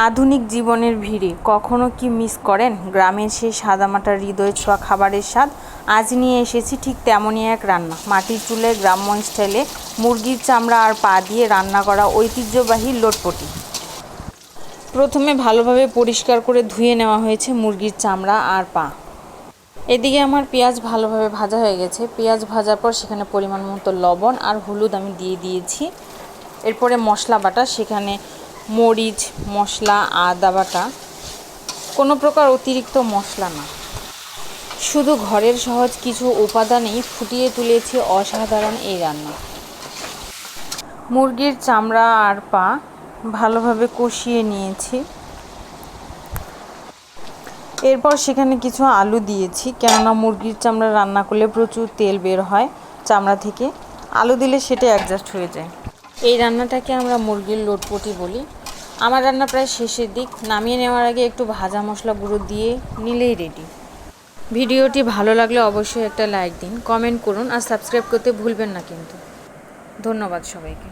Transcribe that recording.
আধুনিক জীবনের ভিড়ে। কখনো কি মিস করেন? গ্রামের সেই সাদামাটার হৃদয় ছোঁয়া খাবারের স্বাদ? আজ নিয়ে এসেছি ঠিক তেমনই এক রান্না। মাটির চুলায় গ্রাম্য স্টাইলে মুরগির চামড়া আর পা দিয়ে রান্না করা ঐতিহ্যবাহী লোটপটি। প্রথমে ভালোভাবে পরিষ্কার করে ধুয়ে নেওয়া হয়েছে মুরগির চামড়া আর পা। এদিকে আমার পেঁয়াজ ভালোভাবে ভাজা হয়ে গেছে। পেঁয়াজ ভাজার পর সেখানে পরিমাণ মতো লবণ আর হলুদ আমি দিয়ে দিয়েছি। এরপরে মশলা বাটা, সেখানে মরিচ, মশলা, আদা বাটা, কোনো প্রকার অতিরিক্ত মশলা না। শুধু ঘরের সহজ কিছু উপাদানেই ফুটিয়ে তুলেছি অসাধারণ এই রান্না। মুরগির চামড়া আর পা ভালোভাবে কষিয়ে নিয়েছি। এরপর সেখানে কিছু আলু দিয়েছি, কেননা মুরগির চামড়া রান্না করলে প্রচুর তেল বের হয় চামড়া থেকে। আলু দিলে সেটা অ্যাডজাস্ট হয়ে যায়। এই রান্নাটাকে আমরা মুরগির লোটপটি বলি। আমার রান্না প্রায় শেষের দিক। নামিয়ে নেওয়ার আগে একটু ভাজা মশলা গুঁড়ো দিয়ে নিলেই রেডি ভিডিওটি ভালো লাগলে অবশ্যই একটা লাইক দিন কমেন্ট করুন আর সাবস্ক্রাইব করতে ভুলবেন না কিন্তু। ধন্যবাদ সবাইকে।